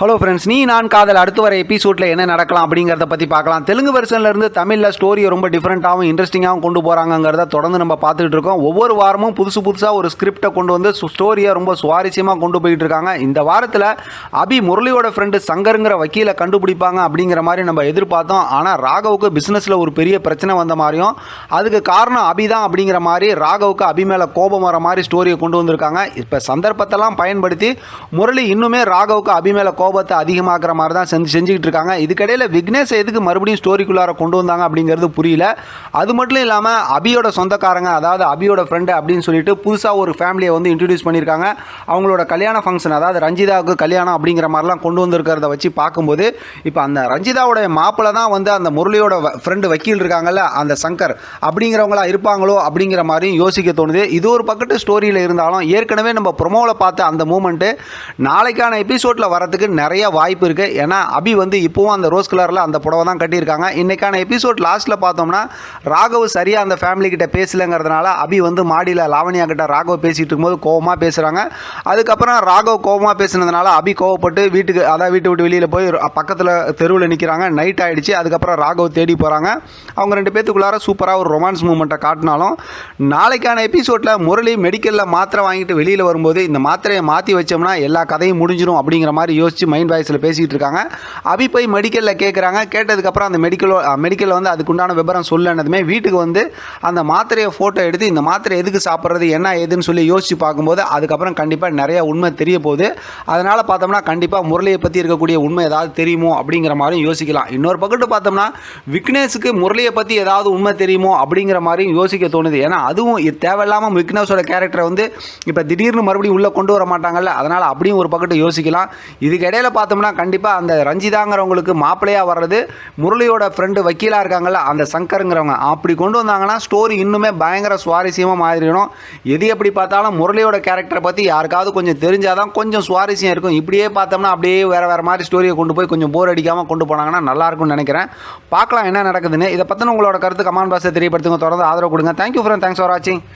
Hello friends நீ நான் காதல் அடுத்து வர எபிசோடில் என்ன நடக்கலாம் அப்படிங்கிறத பற்றி பார்க்கலாம். தெலுங்கு வெர்ஷன்லேருந்து தமிழில் ஸ்டோரியை ரொம்ப டிஃப்ரெண்ட்டாகவும் இன்ட்ரெஸ்டிங்காகவும் கொண்டு போகிறாங்கிறத தொடர்ந்து நம்ம பார்த்துட்டு இருக்கோம். ஒவ்வொரு வாரமும் புதுசு புதுசாக ஒரு ஸ்கிரிப்டை கொண்டு வந்து ஸ்டோரியை ரொம்ப சுவாரஸ்யமாக கொண்டு போயிட்டு இருக்காங்க. இந்த வாரத்தில் அபி முரளியோட ஃப்ரெண்டு சங்கருங்கிற வக்கீலை கண்டுபிடிப்பாங்க அப்படிங்கிற மாதிரி நம்ம எதிர்பார்த்தோம். ஆனால் ராகவுக்கு பிஸ்னஸில் ஒரு பெரிய பிரச்சனை வந்த மாதிரியும் அதுக்கு காரணம் அபி தான் அப்படிங்கிற மாதிரி ராகவுக்கு அபி மேலே கோபம் வர மாதிரி ஸ்டோரியை கொண்டு வந்திருக்காங்க. இப்போ சந்தர்ப்பத்தெல்லாம் பயன்படுத்தி முரளி இன்னுமே ராகவுக்கு அபி மேலே கோபத்தை அதிகமாக்குற மாதிரி தான் செஞ்சு செஞ்சுக்கிட்டு இருக்காங்க. இதுக்கிடையில் விக்னேஷ் எதுக்கு மறுபடியும் ஸ்டோரிக்குள்ளார கொண்டு வந்தாங்க அப்படிங்கிறது புரியல. அது மட்டும் இல்லாமல் அபியோட சொந்தக்காரங்க அதாவது அபியோட ஃப்ரெண்டு அப்படின்னு சொல்லிட்டு புதுசாக ஒரு ஃபேமிலியை வந்து இன்ட்ரடியூஸ் பண்ணியிருக்காங்க. அவங்களோட கல்யாண ஃபங்க்ஷன் அதாவது ரஞ்சிதாவுக்கு கல்யாணம் அப்படிங்கிற மாதிரிலாம் கொண்டு வந்திருக்கிறத வச்சு பார்க்கும்போது இப்போ அந்த ரஞ்சிதாவுடைய மாப்பிள்ளை தான் வந்து அந்த முரளியோட ஃப்ரெண்டு வக்கீல் இருக்காங்கல்ல அந்த சங்கர். அப்படிங்கிறவங்களா இருப்பாங்களோ அப்படிங்கிற மாதிரியும் யோசிக்க தோணுது. இது ஒரு பக்கத்து ஸ்டோரியில் இருந்தாலும் ஏற்கனவே நம்ம ப்ரொமோவில் பார்த்த அந்த மூமெண்ட்டு நாளைக்கான எபிசோடில் வரதுக்கு நிறைய வாய்ப்பு இருக்குது ஏன்னா அபி வந்து இப்போவும் அந்த ரோஸ் கலரில் அந்த புடவை தான் கட்டியிருக்காங்க. இன்றைக்கான எபிசோட் லாஸ்ட்டில் பார்த்தோம்னா ராகவ் சரியாக அந்த ஃபேமிலி கிட்ட பேசலைங்கிறதுனால அபி வந்து மாடியில் லாவணியா கிட்ட ராகவ் பேசிகிட்டு இருக்கும்போது கோவமாக பேசுகிறாங்க அதுக்கப்புறம் ராகவ் கோவமாக பேசுனதுனால அபி கோவப்பட்டு வீட்டுக்கு அதான் வீட்டை விட்டு வெளியில் போய் பக்கத்தில் தெருவில் நிற்கிறாங்க நைட் ஆகிடுச்சு அதுக்கப்புறம் ராகவ் தேடி போகிறாங்க அவங்க ரெண்டு பேத்துக்குள்ளார சூப்பராக ஒரு ரொமான்ஸ் மூமெண்ட்டை காட்டினாலும் நாளைக்கான எபிசோடில் முரளி மெடிக்கலில் மாத்திரை வாங்கிட்டு வெளியில் வரும்போது இந்த மாத்திரையை மாற்றி வச்சோம்னா எல்லா கதையும் முடிஞ்சிடும் அப்படிங்கிற மாதிரி யோசிச்சு மைண்ட் வாய்ஸில் பேசிக்கிட்டு இருக்காங்க அபி போய் மெடிக்கலில் கேட்குறாங்க கேட்டதுக்கப்புறம் அந்த மெடிக்கல் மெடிக்கலில் வந்து அதுக்குண்டான விவரம் சொல்லனதுமே வீட்டுக்கு வந்து அந்த மாத்திரையை ஃபோட்டோ எடுத்து இந்த மாத்திரை எதுக்கு சாப்பிட்றது என்ன ஏதுன்னு சொல்லி யோசிச்சு பார்க்கும்போது அதுக்கப்புறம் கண்டிப்பாக நிறையா உண்மை தெரிய போகுது. அதனால் பார்த்தோம்னா கண்டிப்பாக முரளியை பற்றி இருக்கக்கூடிய உண்மை ஏதாவது தெரியுமோ அப்படிங்கிற மாதிரியும் யோசிக்கலாம். இன்னொரு பக்கத்து பார்த்தோம்னா விக்னேஷுக்கு முரளியை பற்றி ஏதாவது உண்மை தெரியுமோ அப்படிங்கிற மாதிரியும் யோசிக்க தோணுது. ஏன்னா அதுவும் தேவையில்லாமல் விக்னேஷோட கேரக்டரை வந்து இப்போ திடீர்னு மறுபடியும் உள்ளே கொண்டு வர மாட்டாங்கல்ல. அதனால் அப்படியும் ஒரு பக்கத்து யோசிக்கலாம். இதுக்கிடையே இடையில பார்த்தோம்னா கண்டிப்பாக அந்த ரஞ்சிதாங்கிறவங்களுக்கு மாப்பிள்ளையாக வர்றது முரளியோட ஃப்ரெண்டு வக்கீலாக இருக்காங்கல்ல அந்த சங்கருங்கிறவங்க. அப்படி கொண்டு வந்தாங்கன்னா ஸ்டோரி இன்னுமே பயங்கர சுவாரஸ்யமாக மாறிடணும் எது எப்படி பார்த்தாலும் முரளியோட கேரக்டரை பற்றி யாருக்காவது கொஞ்சம் தெரிஞ்சாதான் கொஞ்சம் சுவாரஸ்யம் இருக்கும். இப்படியே பார்த்தோம்னா அப்படியே வேறு வேறு மாதிரி ஸ்டோரியை கொண்டு போய் கொஞ்சம் போர் அடிக்காமல் கொண்டு போனாங்கன்னா நல்லா இருக்கும்னு நினைக்கிறேன். பார்க்கலாம் என்ன நடக்குதுன்னு. இதை பற்றின உங்களோட கருத்து கமான் பாஸை தெரியப்படுத்துங்க. தொடர்ந்து ஆதரவு கொடுங்க. தேங்க்யூ ஃப்ரெண்ட் தேங்க்ஸ் ஃபார் வாட்சிங்